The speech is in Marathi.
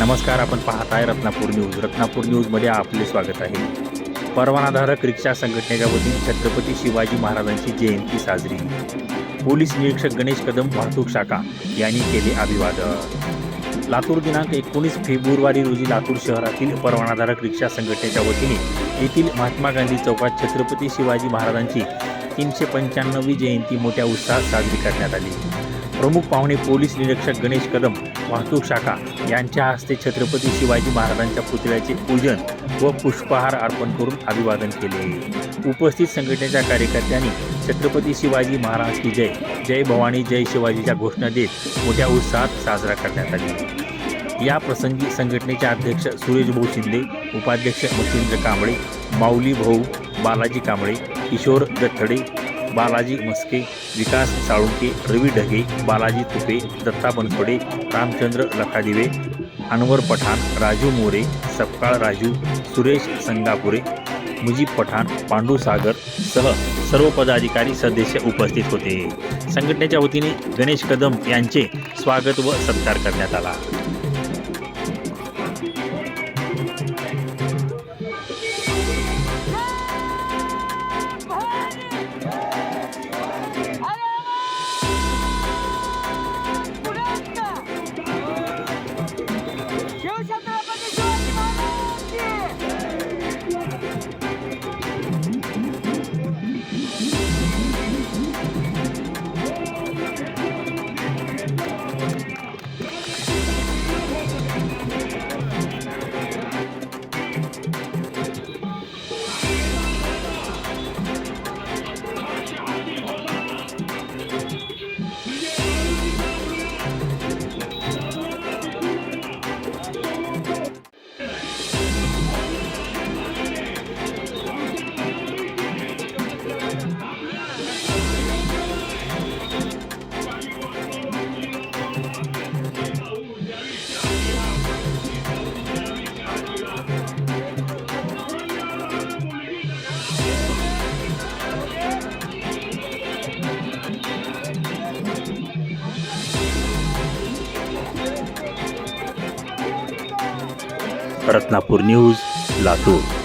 नमस्कार आपण पाहत आहे रत्नापूर न्यूज. रत्नापूर न्यूजमध्ये आपले स्वागत आहे. परवानाधारक रिक्षा संघटनेच्या वतीने छत्रपती शिवाजी महाराजांची जयंती साजरी. पोलीस निरीक्षक गणेश कदम वाहतूक शाखा यांनी केले अभिवादन. लातूर दिनांक एकोणीस फेब्रुवारी रोजी लातूर शहरातील परवानाधारक रिक्षा संघटनेच्या वतीने येथील महात्मा गांधी चौकात छत्रपती शिवाजी महाराजांची तीनशे पंच्याण्णवी जयंती मोठ्या उत्साहात साजरी करण्यात आली. प्रमुख पाहुणे पोलीस निरीक्षक गणेश कदम वाहतूक शाखा यांच्या हस्ते छत्रपती शिवाजी महाराजांच्या पुतळ्याचे पूजन व पुष्पहार अर्पण करून अभिवादन केले. उपस्थित संघटनेच्या कार्यकर्त्यांनी छत्रपती शिवाजी महाराज की जय जय भवानी जय शिवाजीच्या घोषणा देत मोठ्या उत्साहात साजरा करण्यात आली. या प्रसंगी संघटनेचे अध्यक्ष सुरेश भाऊ शिंदे उपाध्यक्ष मच्छिंद्र कांबळे माऊली भाऊ बालाजी कांबळे किशोर दत्तडे बालाजी मस्के विकास साळुंके रवी ढगे बालाजी तुपे दत्ता बनसोडे रामचंद्र लखादिवे अनवर पठाण राजू मोरे सपकाळ राजू सुरेश संगापुरे मुजीब पठाण पांडू सागर सह सर्व पदाधिकारी सदस्य उपस्थित होते. संघटनेच्या वतीने गणेश कदम यांचे स्वागत व सत्कार करण्यात आला. रत्नापूर न्यूज लातूर.